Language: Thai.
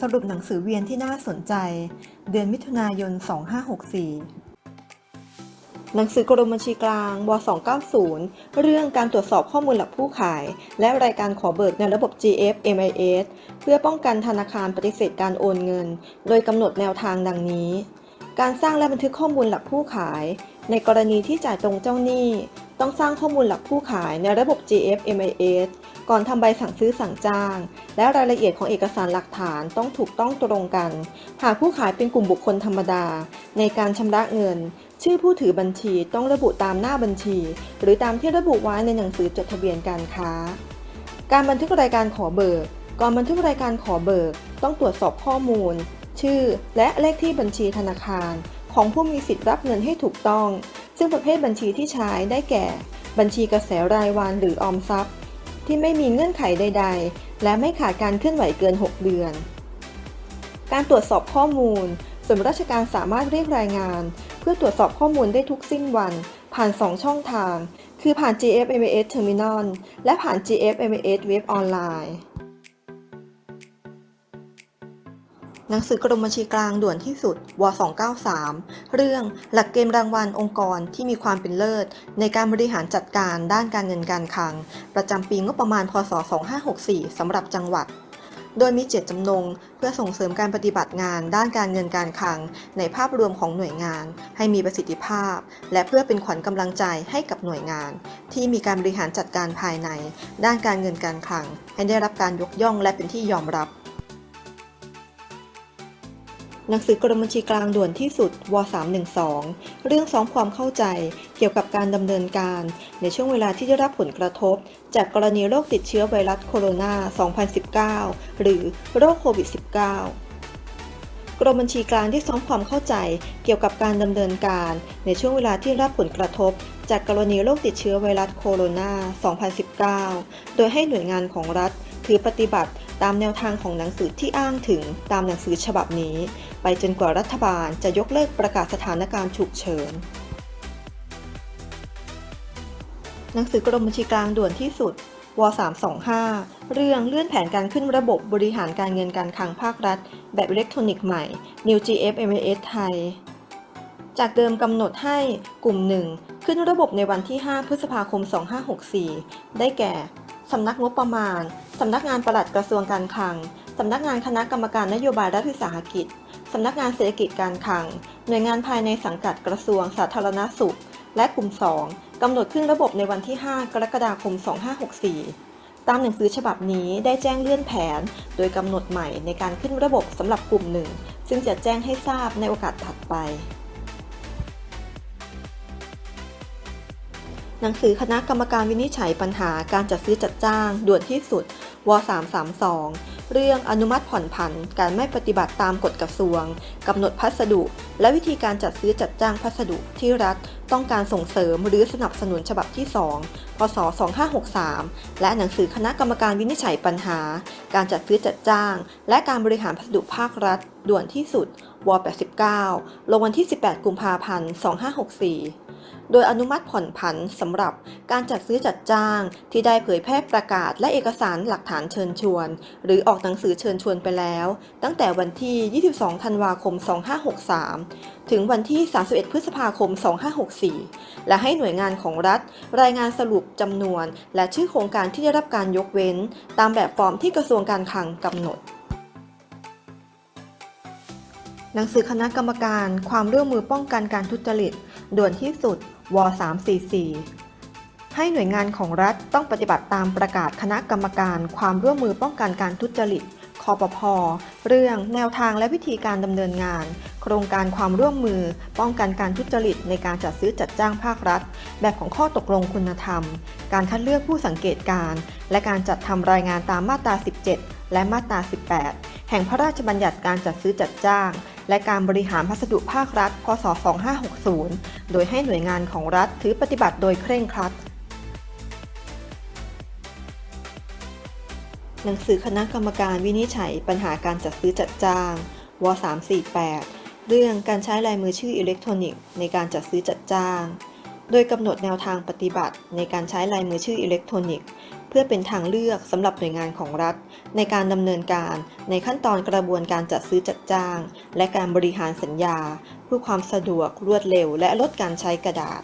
สรุปหนังสือเวียนที่น่าสนใจ เดือนมิถุนายน 2564 หนังสือกรมบัญชีกลางว290 เรื่องการตรวจสอบข้อมูลหลักผู้ขาย และรายการขอเบิกในระบบ GF MIS เพื่อป้องกันธนาคารปฏิเสธการโอนเงิน โดยกำหนดแนวทางดังนี้ การสร้างและบันทึกข้อมูลหลักผู้ขาย ในกรณีที่จ่ายตรงเจ้าหนี้ ต้องสร้างข้อมูลหลักผู้ขายในระบบ GF MIS ก่อนทำใบสั่งซื้อสั่งจ้าง และรายละเอียดของเอกสารหลักฐานต้องถูกต้องตรงกัน หากผู้ขายเป็นกลุ่มบุคคลธรรมดา ในการชำระเงิน ชื่อผู้ถือบัญชีต้องระบุตามหน้าบัญชี หรือตามที่ระบุไว้ในหนังสือจดทะเบียนการค้า การบันทึกรายการขอเบิก ก่อนบันทึกรายการขอเบิก ต้องตรวจสอบข้อมูล ชื่อ และเลขที่บัญชีธนาคาร ของผู้มีสิทธิ์รับเงินให้ถูกต้อง ซึ่งประเภทบัญชีที่ใช้ได้แก่ บัญชีกระแสรายวันหรือออมทรัพย์ ที่ไม่มีเงื่อนไขใด ๆ และไม่ขาดการเคลื่อนไหวเกิน 6 เดือน การตรวจสอบข้อมูล ส่วนราชการสามารถเรียกรายงาน เพื่อตรวจสอบข้อมูลได้ทุกสิ้นวัน ผ่าน 2 ช่องทาง คือผ่าน GFMS Terminal และผ่าน GFMS Web Online หนังสือกรมบัญชีกลางด่วนที่สุด ว 293 เรื่องหลักเกณฑ์รางวัลองค์กรที่มีความเป็นเลิศ ในการบริหารจัดการด้านการเงินการคลัง ประจำปีงบประมาณ พศ 2564 สำหรับจังหวัด โดยมีเจตจำนง เพื่อส่งเสริมการปฏิบัติงานด้านการเงินการคลัง ในภาพรวมของหน่วยงาน ให้มีประสิทธิภาพ และเพื่อเป็นขวัญกำลังใจให้กับหน่วยงาน ที่มีการบริหารจัดการภายใน ด้านการเงินการคลัง ให้ได้รับการยกย่องและเป็นที่ยอมรับ หนังสือกรมบัญชีกลางด่วนที่สุดว312 เรื่องซ้อมความเข้าใจเกี่ยวกับการดำเนินการ ในช่วงเวลาที่ได้รับผลกระทบ จากกรณีโรคติดเชื้อไวรัสโคโรนา 2019 หรือโรคโควิด -19 กรมบัญชีกลางได้ซ้อมความเข้าใจเกี่ยวกับการดำเนินการ ในช่วงเวลาที่รับผลกระทบ จากกรณีโรคติดเชื้อไวรัสโคโรนา 2019 โดยให้หน่วยงานของรัฐ ถือปฏิบัติ ตามแนวทางของหนังสือที่อ้างถึงตามหนังสือฉบับนี้ ไปจนกว่ารัฐบาลจะยกเลิกประกาศสถานการณ์ฉุกเฉิน หนังสือกรมบัญชีกลางด่วนที่สุดว325 เรื่องเลื่อนแผนการขึ้นระบบบริหารการเงินการคลังภาครัฐ แบบอิเล็กทรอนิกส์ใหม่ New GFMS ไทย จากเดิมกำหนดให้กลุ่มหนึ่งขึ้นระบบในวันที่ 5 พฤษภาคม 2564 ได้แก่ สำนักงบประมาณ สำนักงานปลัดกระทรวงการคลัง สำนักงานคณะกรรมการนโยบายรัฐวิสาหกิจ สำนักงานเศรษฐกิจการคลัง หน่วยงานภายในสังกัดกระทรวงสาธารณสุข และกลุ่ม 2 กำหนดขึ้นระบบในวันที่ 5 กรกฎาคม 2564 ตามหนังสือฉบับนี้ได้แจ้งเลื่อนแผน โดยกำหนดใหม่ในการขึ้นระบบสำหรับกลุ่มหนึ่งซึ่งจะแจ้งให้ทราบในโอกาสถัดไปหนังสือคณะกรรมการวินิจฉัยปัญหาการจัดซื้อจัดจ้างด่วนที่สุด ว 332 เรื่องอนุมัติผ่อนผันการไม่ปฏิบัติตามกฎกระทรวงกำหนดพัสดุ และวิธีการจัดซื้อจัดจ้างพัสดุที่รัฐต้องการส่งเสริมหรือสนับสนุนฉบับที่ 2 พศ 2563 และหนังสือคณะกรรมการวินิจฉัยปัญหา การจัดซื้อจัดจ้าง และการบริหารพัสดุภาครัฐ ด่วนที่สุด ว 89 ลงวันที่ 18 กุมภาพันธ์ 2564 โดยอนุมัติผ่อนผันสำหรับการจัดซื้อจัดจ้าง ที่ได้เผยแพร่ประกาศและเอกสารหลักฐานเชิญชวน หรือออกหนังสือเชิญชวนไปแล้ว ตั้งแต่วันที่ 22 ธันวาคม 2563 ถึงวันที่ 31 พฤษภาคม 2564 และให้หน่วยงานของรัฐ รายงานสรุปจำนวน และชื่อโครงการที่ได้รับการยกเว้น ตามแบบฟอร์มที่กระทรวงการคลังกำหนด หนังสือคณะกรรมการความร่วมมือป้องกันการทุจริต ด่วนที่สุด ว 344 ให้หน่วยงานของรัฐต้องปฏิบัติตามประกาศคณะกรรมการ ความร่วมมือป้องกันการทุจริต คอปพเรื่องแนวทางและวิธีการดำเนินงาน โครงการความร่วมมือ ป้องกันการทุจริตในการจัดซื้อจัดจ้างภาครัฐ แบบของข้อตกลงคุณธรรม การคัดเลือกผู้สังเกตการ และการจัดทำรายงานตามมาตรา 17 และมาตรา 18 แห่งพระราชบัญญัติการจัดซื้อจัดจ้าง และการบริหารพัสดุภาครัฐ พศ 2560 โดยให้หน่วยงานของรัฐถือปฏิบัติโดยเคร่งครัด หนังสือคณะกรรมการวินิจฉัยปัญหาการจัดซื้อจัดจ้าง ว 348 เรื่องการใช้ลายมือชื่ออิเล็กทรอนิกส์ในการจัดซื้อจัดจ้าง โดยกำหนดแนวทางปฏิบัติในการใช้ลายมือชื่ออิเล็กทรอนิกส์ เพื่อเป็นทางเลือกสำหรับหน่วยงานของรัฐ ในการดำเนินการในขั้นตอนกระบวนการจัดซื้อจัดจ้าง และการบริหารสัญญา เพื่อความสะดวกรวดเร็ว และลดการใช้กระดาษ